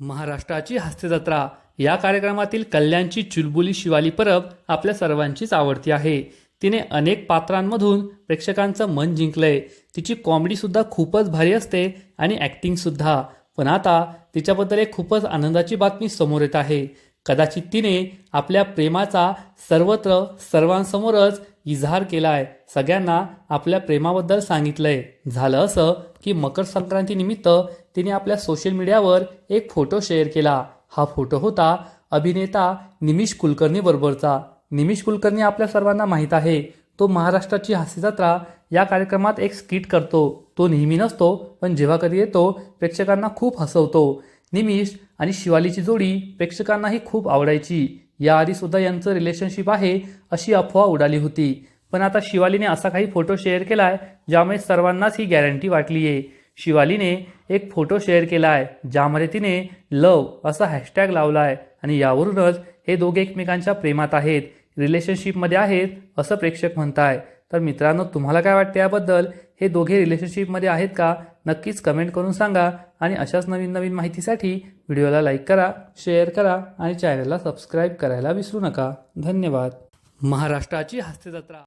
महाराष्ट्राची हास्यजत्रा या कार्यक्रमातील कल्याणची चुलबुली शिवाली परब आपल्या सर्वांचीच आवडती आहे. तिने अनेक पात्रांमधून प्रेक्षकांचं मन जिंकलंय. तिची कॉमेडीसुद्धा खूपच भारी असते आणि ॲक्टिंगसुद्धा पण आता तिच्याबद्दल एक खूपच आनंदाची बातमी समोर येत आहे. कदाचित तिने आपल्या प्रेमाचा सर्वत्र सर्वांसमोरच इजहार केलाय. सगळ्यांना आपल्या प्रेमाबद्दल सांगितलंय. झालं असं की मकर संक्रांतीनिमित्त तिने आपल्या सोशल मीडियावर एक फोटो शेअर केला. हा फोटो होता अभिनेता निमिष कुलकर्णी बरोबरचा. निमिष कुलकर्णी आपल्या सर्वांना माहीत आहे. तो महाराष्ट्राची हास्यजत्रा या कार्यक्रमात एक स्किट करतो. तो नेहमी नसतो पण जेव्हा कधी येतो प्रेक्षकांना खूप हसवतो. निमिष आणि शिवालीची जोडी प्रेक्षकांनाही खूप आवडायची. याआधी सुद्धा यांचं रिलेशनशिप आहे अशी अफवा उडाली होती. पण आता शिवालीने असा काही फोटो शेअर केलाय ज्यामुळे सर्वांनाच ही गॅरंटी वाटली आहे शिवालीने एक फोटो शेअर केलाय ज्यामध्ये तिने लव असा हॅशटॅग लावलाय आणि यावरूनच हे दोघे एकमेकांच्या प्रेमात आहेत रिलेशनशिपमध्ये आहेत असं प्रेक्षक म्हणताय. तर मित्रांनो तुम्हाला काय वाटतं याबद्दल? हे दोघे रिलेशनशिपमध्ये आहेत का नक्कीच कमेंट करून सांगा आणि अशाच नवीन नवीन माहितीसाठी व्हिडिओला लाईक करा शेअर करा आणि चॅनलला सबस्क्राईब करायला विसरू नका. धन्यवाद. महाराष्ट्राची हास्यजत्रा